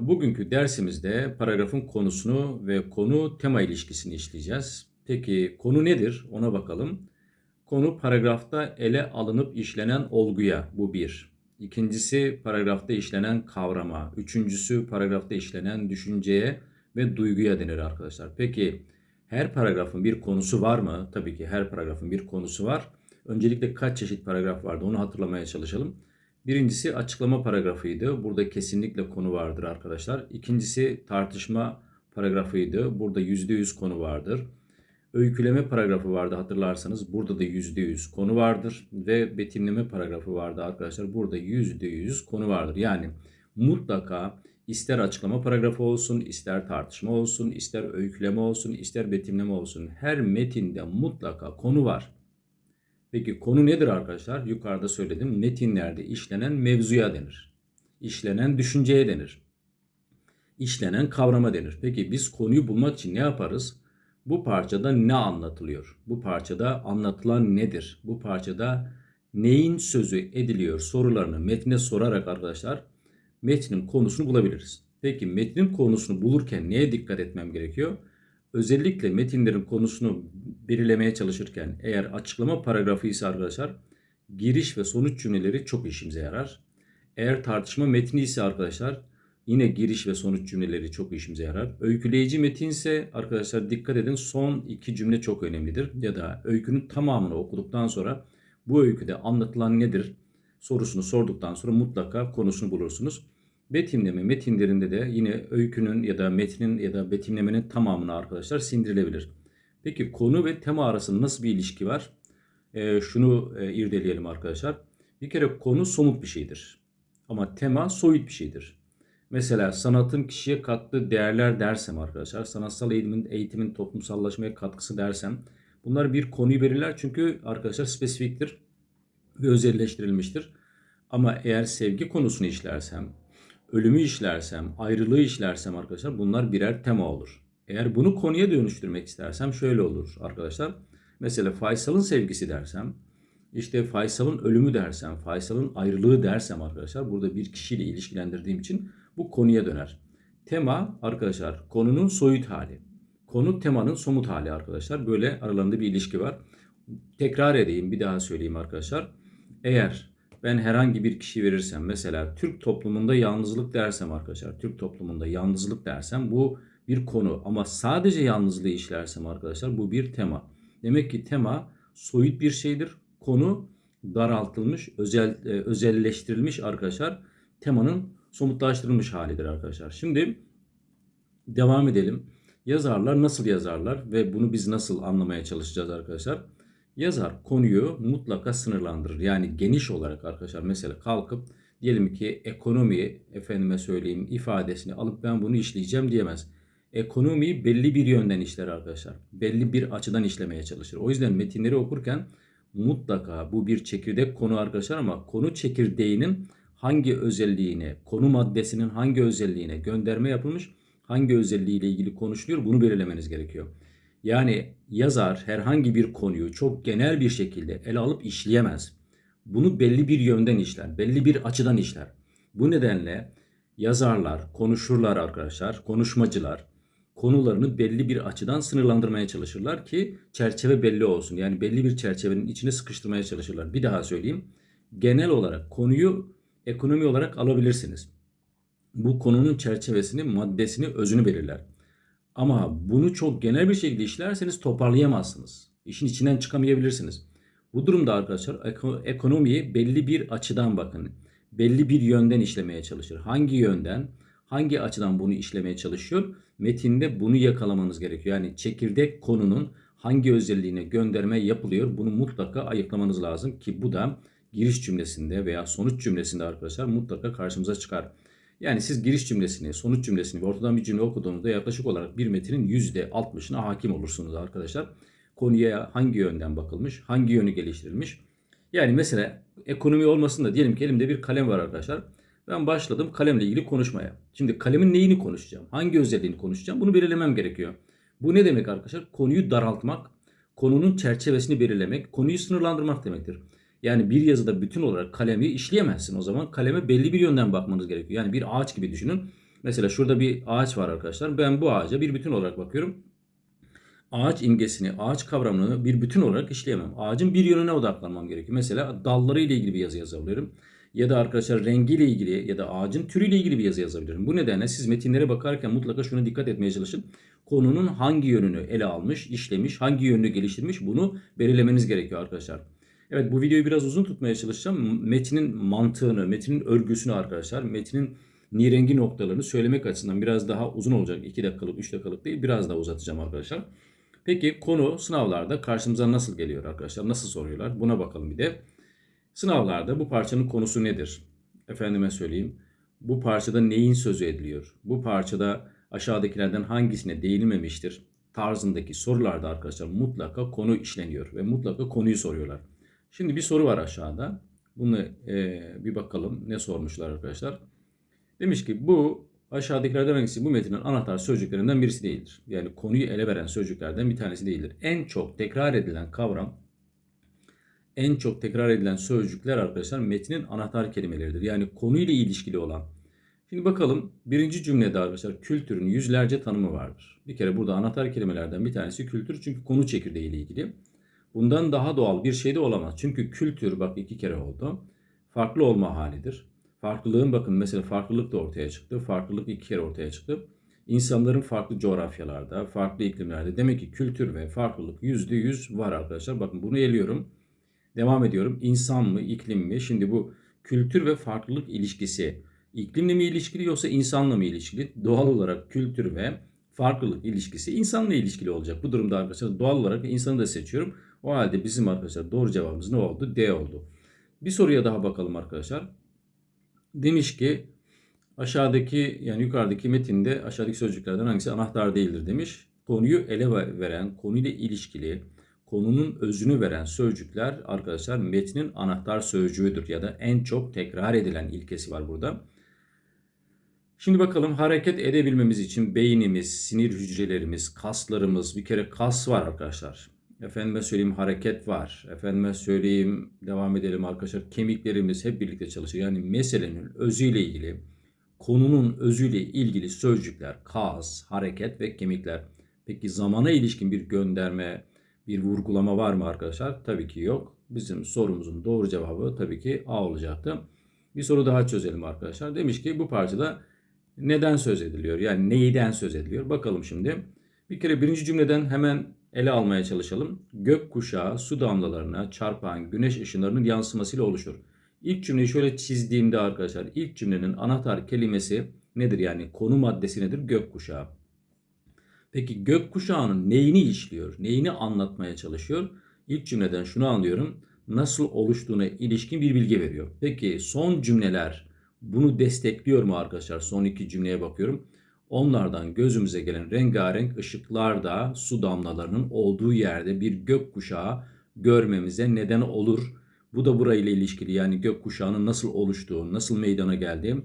Bugünkü dersimizde paragrafın konusunu ve konu tema ilişkisini işleyeceğiz. Peki konu nedir? Ona bakalım. Konu paragrafta ele alınıp işlenen olguya. Bu bir. İkincisi paragrafta işlenen kavrama. Üçüncüsü paragrafta işlenen düşünceye ve duyguya denir arkadaşlar. Peki her paragrafın bir konusu var mı? Tabii ki her paragrafın bir konusu var. Öncelikle kaç çeşit paragraf vardı onu hatırlamaya çalışalım. Birincisi açıklama paragrafıydı. Burada kesinlikle konu vardır arkadaşlar. İkincisi tartışma paragrafıydı. Burada %100 konu vardır. Öyküleme paragrafı vardı hatırlarsanız. Burada da %100 konu vardır. Ve betimleme paragrafı vardı arkadaşlar. Burada %100 konu vardır. Yani mutlaka ister açıklama paragrafı olsun, ister tartışma olsun, ister öyküleme olsun, ister betimleme olsun. Her metinde mutlaka konu var. Peki konu nedir arkadaşlar? Yukarıda söyledim. Metinlerde işlenen mevzuya denir. İşlenen düşünceye denir. İşlenen kavrama denir. Peki biz konuyu bulmak için ne yaparız? Bu parçada ne anlatılıyor? Bu parçada anlatılan nedir? Bu parçada neyin sözü ediliyor sorularını metne sorarak arkadaşlar metnin konusunu bulabiliriz. Peki metnin konusunu bulurken neye dikkat etmem gerekiyor? Özellikle metinlerin konusunu belirlemeye çalışırken eğer açıklama paragrafı ise arkadaşlar giriş ve sonuç cümleleri çok işimize yarar. Eğer tartışma metni ise arkadaşlar yine giriş ve sonuç cümleleri çok işimize yarar. Öyküleyici metin ise arkadaşlar dikkat edin son iki cümle çok önemlidir. Ya da öykünün tamamını okuduktan sonra bu öyküde anlatılan nedir sorusunu sorduktan sonra mutlaka konusunu bulursunuz. Betimleme metinlerinde de yine öykünün ya da metnin ya da betimlemenin tamamını arkadaşlar sindirilebilir. Peki konu ve tema arasında nasıl bir ilişki var? E, şunu e, irdeleyelim arkadaşlar. Bir kere konu somut bir şeydir. Ama tema soyut bir şeydir. Mesela sanatın kişiye kattığı değerler dersem arkadaşlar, sanatsal eğitimin, eğitimin toplumsallaşmaya katkısı dersem bunlar bir konuyu belirler çünkü arkadaşlar spesifiktir ve özelleştirilmiştir. Ama eğer sevgi konusunu işlersem, ölümü işlersem, ayrılığı işlersem arkadaşlar bunlar birer tema olur. Eğer bunu konuya dönüştürmek istersem şöyle olur arkadaşlar. Mesela Faysal'ın sevgisi dersem, işte Faysal'ın ölümü dersem, Faysal'ın ayrılığı dersem arkadaşlar burada bir kişiyle ilişkilendirdiğim için bu konuya döner. Tema arkadaşlar konunun soyut hali. Konu temanın somut hali arkadaşlar. Böyle aralarında bir ilişki var. Tekrar edeyim bir daha söyleyeyim arkadaşlar. Eğer ben herhangi bir kişi verirsem mesela Türk toplumunda yalnızlık dersem arkadaşlar Türk toplumunda yalnızlık dersem bu bir konu ama sadece yalnızlığı işlersem arkadaşlar bu bir tema. Demek ki tema soyut bir şeydir. Konu daraltılmış, özel e, özelleştirilmiş arkadaşlar. Temanın somutlaştırılmış halidir arkadaşlar. Şimdi devam edelim. Yazarlar nasıl yazarlar ve bunu biz nasıl anlamaya çalışacağız arkadaşlar? Yazar konuyu mutlaka sınırlandırır. Yani geniş olarak arkadaşlar mesela kalkıp diyelim ki ekonomi efendime söyleyeyim ifadesini alıp ben bunu işleyeceğim diyemez. Ekonomiyi belli bir yönden işler arkadaşlar. Belli bir açıdan işlemeye çalışır. O yüzden metinleri okurken mutlaka bu bir çekirdek konu arkadaşlar ama konu çekirdeğinin hangi özelliğine, konu maddesinin hangi özelliğine gönderme yapılmış, hangi özelliğiyle ilgili konuşuluyor bunu belirlemeniz gerekiyor. Yani yazar herhangi bir konuyu çok genel bir şekilde ele alıp işleyemez. Bunu belli bir yönden işler, belli bir açıdan işler. Bu nedenle yazarlar, konuşurlar arkadaşlar, konuşmacılar konularını belli bir açıdan sınırlandırmaya çalışırlar ki çerçeve belli olsun. Yani belli bir çerçevenin içine sıkıştırmaya çalışırlar. Bir daha söyleyeyim. Genel olarak konuyu ekonomi olarak alabilirsiniz. Bu konunun çerçevesini, maddesini, özünü belirler. Ama bunu çok genel bir şekilde işlerseniz toparlayamazsınız. İşin içinden çıkamayabilirsiniz. Bu durumda arkadaşlar ekonomiyi belli bir açıdan bakın. Belli bir yönden işlemeye çalışır. Hangi yönden, hangi açıdan bunu işlemeye çalışıyor? Metinde bunu yakalamanız gerekiyor. Yani çekirdek konunun hangi özelliğine gönderme yapılıyor? Bunu mutlaka ayıklamanız lazım ki bu da giriş cümlesinde veya sonuç cümlesinde arkadaşlar mutlaka karşımıza çıkar. Yani siz giriş cümlesini, sonuç cümlesini ve ortadan bir cümle okuduğunuzda yaklaşık olarak bir metinin %60'ına hakim olursunuz arkadaşlar. Konuya hangi yönden bakılmış, hangi yönü geliştirilmiş. Yani mesela ekonomi olmasın da diyelim ki elimde bir kalem var arkadaşlar. Ben başladım kalemle ilgili konuşmaya. Şimdi kalemin neyini konuşacağım? Hangi özelliğini konuşacağım? Bunu belirlemem gerekiyor. Bu ne demek arkadaşlar? Konuyu daraltmak, konunun çerçevesini belirlemek, konuyu sınırlandırmak demektir. Yani bir yazıda bütün olarak kalemi işleyemezsin. O zaman kaleme belli bir yönden bakmanız gerekiyor. Yani bir ağaç gibi düşünün. Mesela şurada bir ağaç var arkadaşlar. Ben bu ağaca bir bütün olarak bakıyorum. Ağaç imgesini, ağaç kavramını bir bütün olarak işleyemem. Ağacın bir yönüne odaklanmam gerekiyor. Mesela dalları ile ilgili bir yazı yazabilirim. Ya da arkadaşlar rengiyle ilgili ya da ağacın türüyle ilgili bir yazı yazabilirim. Bu nedenle siz metinlere bakarken mutlaka şuna dikkat etmeye çalışın. Konunun hangi yönünü ele almış, işlemiş, hangi yönünü geliştirmiş bunu belirlemeniz gerekiyor arkadaşlar. Evet bu videoyu biraz uzun tutmaya çalışacağım. Metinin mantığını, metinin örgüsünü arkadaşlar, metinin nirengi noktalarını söylemek açısından biraz daha uzun olacak. 2 dakikalık, 3 dakikalık değil biraz daha uzatacağım arkadaşlar. Peki konu sınavlarda karşımıza nasıl geliyor arkadaşlar? Nasıl soruyorlar? Buna bakalım bir de. Sınavlarda bu parçanın konusu nedir? Efendime söyleyeyim. Bu parçada neyin sözü ediliyor? Bu parçada aşağıdakilerden hangisine değinilmemiştir? Tarzındaki sorularda arkadaşlar mutlaka konu işleniyor ve mutlaka konuyu soruyorlar. Şimdi bir soru var aşağıda. Bunu e, bir bakalım ne sormuşlar arkadaşlar. Demiş ki bu aşağıdakilerden hangisi bu metnin anahtar sözcüklerinden birisi değildir. Yani konuyu ele veren sözcüklerden bir tanesi değildir. En çok tekrar edilen kavram, en çok tekrar edilen sözcükler arkadaşlar metnin anahtar kelimeleridir. Yani konuyla ilişkili olan. Şimdi bakalım birinci cümlede arkadaşlar kültürün yüzlerce tanımı vardır. Bir kere burada anahtar kelimelerden bir tanesi kültür çünkü konu çekirdeği ile ilgili. Bundan daha doğal bir şey de olamaz. Çünkü kültür bak iki kere oldu. Farklı olma halidir. Farklılığın bakın mesela farklılık da ortaya çıktı. Farklılık iki kere ortaya çıktı. İnsanların farklı coğrafyalarda, farklı iklimlerde. Demek ki kültür ve farklılık yüzde yüz var arkadaşlar. Bakın bunu eliyorum. Devam ediyorum. İnsan mı, iklim mi? Şimdi bu kültür ve farklılık ilişkisi iklimle mi ilişkili yoksa insanla mı ilişkili? Doğal olarak kültür ve farklılık ilişkisi insanla ilişkili olacak. Bu durumda arkadaşlar doğal olarak insanı da seçiyorum. O halde bizim arkadaşlar doğru cevabımız ne oldu? D oldu. Bir soruya daha bakalım arkadaşlar. Demiş ki aşağıdaki yani yukarıdaki metinde aşağıdaki sözcüklerden hangisi anahtar değildir demiş. Konuyu ele veren, konuyla ilişkili, konunun özünü veren sözcükler arkadaşlar metnin anahtar sözcüğüdür ya da en çok tekrar edilen ilkesi var burada. Şimdi bakalım hareket edebilmemiz için beynimiz, sinir hücrelerimiz, kaslarımız bir kere kas var arkadaşlar. Efendime söyleyeyim hareket var. Efendime söyleyeyim devam edelim arkadaşlar. Kemiklerimiz hep birlikte çalışıyor. Yani meselenin özüyle ilgili, konunun özüyle ilgili sözcükler, kas, hareket ve kemikler. Peki zamana ilişkin bir gönderme, bir vurgulama var mı arkadaşlar? Tabii ki yok. Bizim sorumuzun doğru cevabı tabii ki A olacaktı. Bir soru daha çözelim arkadaşlar. Demiş ki bu parçada neden söz ediliyor? Yani neyden söz ediliyor? Bakalım şimdi. Bir kere birinci cümleden hemen ele almaya çalışalım. Gök kuşağı su damlalarına çarpan güneş ışınlarının yansımasıyla oluşur. İlk cümleyi şöyle çizdiğimde arkadaşlar ilk cümlenin anahtar kelimesi nedir? Yani konu maddesi nedir? Gök kuşağı. Peki gök kuşağının neyini işliyor? Neyini anlatmaya çalışıyor? İlk cümleden şunu anlıyorum. Nasıl oluştuğuna ilişkin bir bilgi veriyor. Peki son cümleler bunu destekliyor mu arkadaşlar? Son iki cümleye bakıyorum. Onlardan gözümüze gelen rengarenk ışıklar da su damlalarının olduğu yerde bir gök kuşağı görmemize neden olur. Bu da burayla ilişkili yani gök kuşağının nasıl oluştuğu, nasıl meydana geldiği.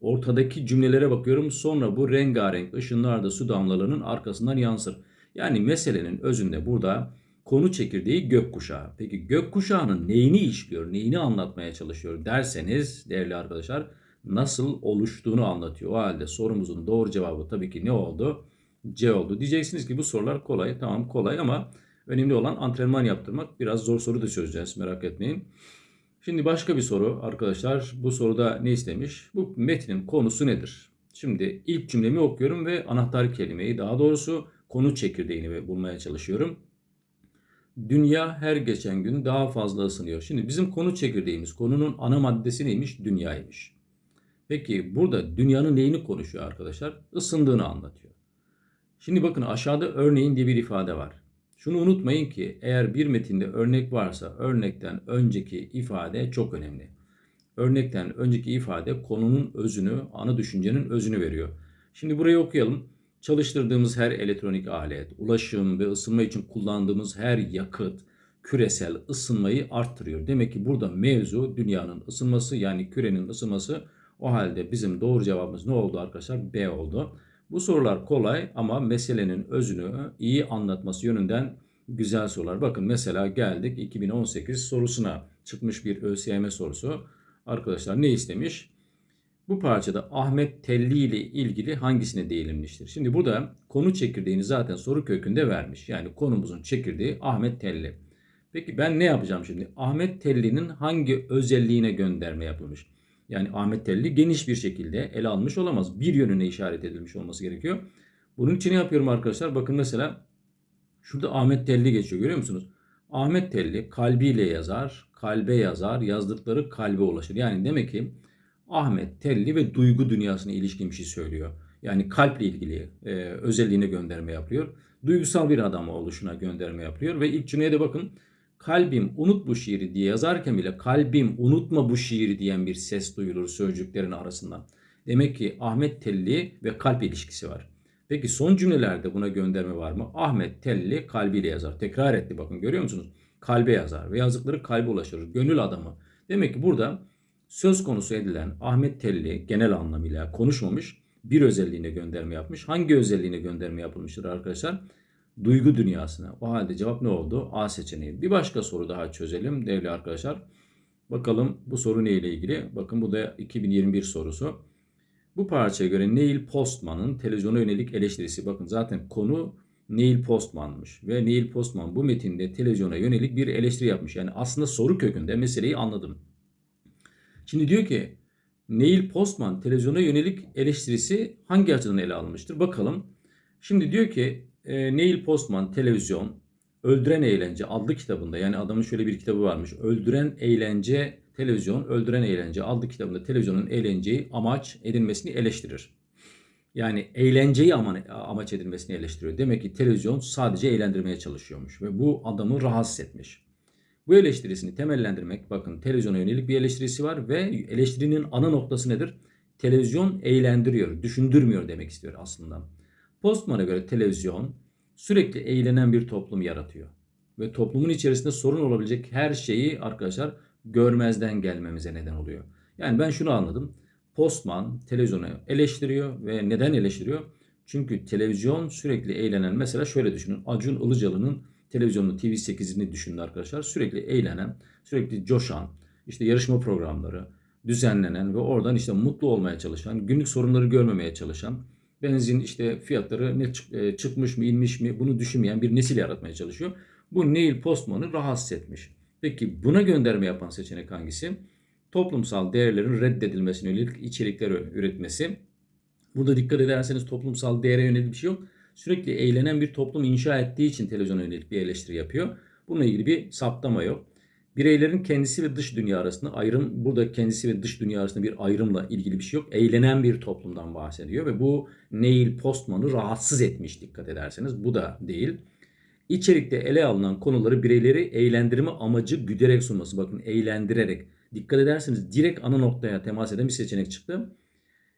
Ortadaki cümlelere bakıyorum sonra bu rengarenk ışınlar da su damlalarının arkasından yansır. Yani meselenin özünde burada konu çekirdeği gökkuşağı. Peki gökkuşağının neyini işliyor, neyini anlatmaya çalışıyor derseniz değerli arkadaşlar nasıl oluştuğunu anlatıyor. O halde sorumuzun doğru cevabı tabii ki ne oldu? C oldu. Diyeceksiniz ki bu sorular kolay. Tamam kolay ama önemli olan antrenman yaptırmak. Biraz zor soru da çözeceğiz merak etmeyin. Şimdi başka bir soru arkadaşlar. Bu soruda ne istemiş? Bu metnin konusu nedir? Şimdi ilk cümlemi okuyorum ve anahtar kelimeyi daha doğrusu konu çekirdeğini bulmaya çalışıyorum. Dünya her geçen gün daha fazla ısınıyor. Şimdi bizim konu çekirdeğimiz, konunun ana maddesi neymiş? Dünyaymış. Peki burada dünyanın neyini konuşuyor arkadaşlar? Isındığını anlatıyor. Şimdi bakın aşağıda örneğin diye bir ifade var. Şunu unutmayın ki eğer bir metinde örnek varsa örnekten önceki ifade çok önemli. Örnekten önceki ifade konunun özünü, ana düşüncenin özünü veriyor. Şimdi burayı okuyalım. Çalıştırdığımız her elektronik alet, ulaşım ve ısınma için kullandığımız her yakıt küresel ısınmayı arttırıyor. Demek ki burada mevzu dünyanın ısınması yani kürenin ısınması o halde bizim doğru cevabımız ne oldu arkadaşlar? B oldu. Bu sorular kolay ama meselenin özünü iyi anlatması yönünden güzel sorular. Bakın mesela geldik 2018 sorusuna çıkmış bir ÖSYM sorusu. Arkadaşlar ne istemiş? Bu parçada Ahmet Telli ile ilgili hangisine değinilmiştir? Şimdi burada konu çekirdeğini zaten soru kökünde vermiş. Yani konumuzun çekirdeği Ahmet Telli. Peki ben ne yapacağım şimdi? Ahmet Telli'nin hangi özelliğine gönderme yapılmış? Yani Ahmet Telli geniş bir şekilde ele almış olamaz. Bir yönüne işaret edilmiş olması gerekiyor. Bunun için ne yapıyorum arkadaşlar? Bakın mesela şurada Ahmet Telli geçiyor görüyor musunuz? Ahmet Telli kalbiyle yazar, kalbe yazar, yazdıkları kalbe ulaşır. Yani demek ki Ahmet Telli ve duygu dünyasına ilişkin bir şey söylüyor. Yani kalple ilgili e, özelliğine gönderme yapıyor. Duygusal bir adam oluşuna gönderme yapıyor. Ve ilk cümleye de bakın. Kalbim unut bu şiiri diye yazarken bile kalbim unutma bu şiiri diyen bir ses duyulur sözcüklerin arasından. Demek ki Ahmet Telli ve kalp ilişkisi var. Peki son cümlelerde buna gönderme var mı? Ahmet Telli kalbiyle yazar. Tekrar etti bakın görüyor musunuz? Kalbe yazar ve yazdıkları kalbe ulaşır. Gönül adamı. Demek ki burada söz konusu edilen Ahmet Telli genel anlamıyla konuşmamış bir özelliğine gönderme yapmış. Hangi özelliğine gönderme yapılmıştır arkadaşlar? Duygu dünyasına. O halde cevap ne oldu? A seçeneği. Bir başka soru daha çözelim değerli arkadaşlar. Bakalım bu soru ne ile ilgili? Bakın bu da 2021 sorusu. Bu parçaya göre Neil Postman'ın televizyona yönelik eleştirisi. Bakın zaten konu Neil Postman'mış. Ve Neil Postman bu metinde televizyona yönelik bir eleştiri yapmış. Yani aslında soru kökünde meseleyi anladım. Şimdi diyor ki Neil Postman televizyona yönelik eleştirisi hangi açıdan ele alınmıştır? Bakalım. Şimdi diyor ki e, Neil Postman televizyon Öldüren Eğlence adlı kitabında yani adamın şöyle bir kitabı varmış. Öldüren Eğlence televizyon Öldüren Eğlence adlı kitabında televizyonun eğlenceyi amaç edilmesini eleştirir. Yani eğlenceyi ama, amaç edilmesini eleştiriyor. Demek ki televizyon sadece eğlendirmeye çalışıyormuş ve bu adamı rahatsız etmiş. Bu eleştirisini temellendirmek bakın televizyona yönelik bir eleştirisi var ve eleştirinin ana noktası nedir? Televizyon eğlendiriyor, düşündürmüyor demek istiyor aslında. Postman'a göre televizyon sürekli eğlenen bir toplum yaratıyor. Ve toplumun içerisinde sorun olabilecek her şeyi arkadaşlar görmezden gelmemize neden oluyor. Yani ben şunu anladım. Postman televizyonu eleştiriyor ve neden eleştiriyor? Çünkü televizyon sürekli eğlenen mesela şöyle düşünün. Acun Ilıcalı'nın televizyonlu TV8'ini düşünün arkadaşlar. Sürekli eğlenen, sürekli coşan, işte yarışma programları düzenlenen ve oradan işte mutlu olmaya çalışan, günlük sorunları görmemeye çalışan, benzin işte fiyatları ne e, çıkmış mı inmiş mi bunu düşünmeyen bir nesil yaratmaya çalışıyor. Bu Neil Postman'ı rahatsız etmiş. Peki buna gönderme yapan seçenek hangisi? Toplumsal değerlerin reddedilmesine yönelik içerikler üretmesi. Burada dikkat ederseniz toplumsal değere yönelik bir şey yok. Sürekli eğlenen bir toplum inşa ettiği için televizyona yönelik bir eleştiri yapıyor. Bununla ilgili bir saptama yok. Bireylerin kendisi ve dış dünya arasında ayrım, burada kendisi ve dış dünya arasında bir ayrımla ilgili bir şey yok. Eğlenen bir toplumdan bahsediyor ve bu Neil Postman'ı rahatsız etmiş dikkat ederseniz. Bu da değil. İçerikte ele alınan konuları bireyleri eğlendirme amacı güderek sunması. Bakın eğlendirerek. Dikkat ederseniz direkt ana noktaya temas eden bir seçenek çıktı.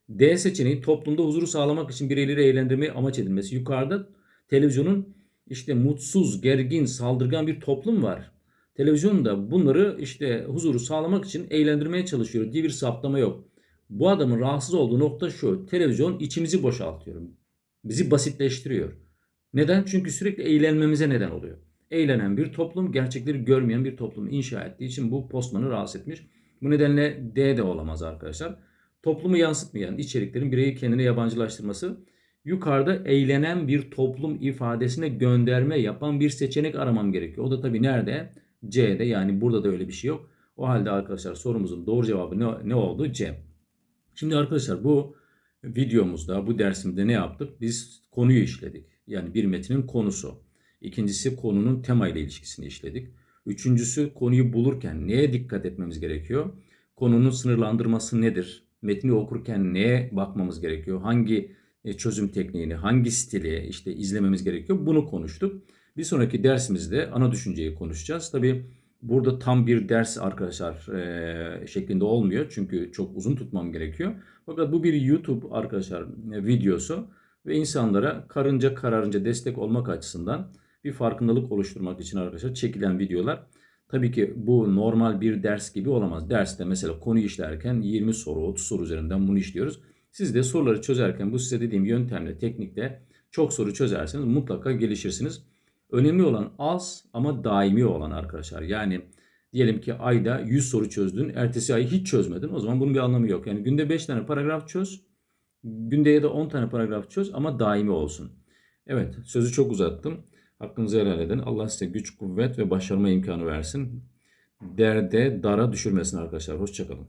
D seçeneği toplumda huzuru sağlamak için bireyleri eğlendirmeyi amaç edilmesi. Yukarıda televizyonun işte mutsuz, gergin, saldırgan bir toplum var. Televizyon da bunları işte huzuru sağlamak için eğlendirmeye çalışıyor diye bir saptama yok. Bu adamın rahatsız olduğu nokta şu. Televizyon içimizi boşaltıyor. Bizi basitleştiriyor. Neden? Çünkü sürekli eğlenmemize neden oluyor. Eğlenen bir toplum, gerçekleri görmeyen bir toplum inşa ettiği için bu postmanı rahatsız etmiş. Bu nedenle D de olamaz arkadaşlar. Toplumu yansıtmayan içeriklerin bireyi kendine yabancılaştırması, yukarıda eğlenen bir toplum ifadesine gönderme yapan bir seçenek aramam gerekiyor. O da tabii nerede? C'de yani burada da öyle bir şey yok. O halde arkadaşlar sorumuzun doğru cevabı ne, ne oldu? C. Şimdi arkadaşlar bu videomuzda, bu dersimde ne yaptık? Biz konuyu işledik. Yani bir metnin konusu. İkincisi konunun tema ile ilişkisini işledik. Üçüncüsü konuyu bulurken neye dikkat etmemiz gerekiyor? Konunun sınırlandırması nedir? Metni okurken neye bakmamız gerekiyor? Hangi e, çözüm tekniğini, hangi stili işte izlememiz gerekiyor? Bunu konuştuk. Bir sonraki dersimizde ana düşünceyi konuşacağız. Tabi burada tam bir ders arkadaşlar e, şeklinde olmuyor. Çünkü çok uzun tutmam gerekiyor. Fakat bu bir YouTube arkadaşlar e, videosu ve insanlara karınca kararınca destek olmak açısından bir farkındalık oluşturmak için arkadaşlar çekilen videolar. Tabii ki bu normal bir ders gibi olamaz. Derste mesela konu işlerken 20 soru, 30 soru üzerinden bunu işliyoruz. Siz de soruları çözerken bu size dediğim yöntemle, teknikle çok soru çözerseniz mutlaka gelişirsiniz. Önemli olan az ama daimi olan arkadaşlar. Yani Diyelim ki ayda 100 soru çözdün. Ertesi ay hiç çözmedin. O zaman bunun bir anlamı yok. Yani günde 5 tane paragraf çöz. Günde ya da 10 tane paragraf çöz ama daimi olsun. Evet sözü çok uzattım. Hakkınızı helal edin. Allah size güç, kuvvet ve başarma imkanı versin. Derde, dara düşürmesin arkadaşlar. Hoşçakalın.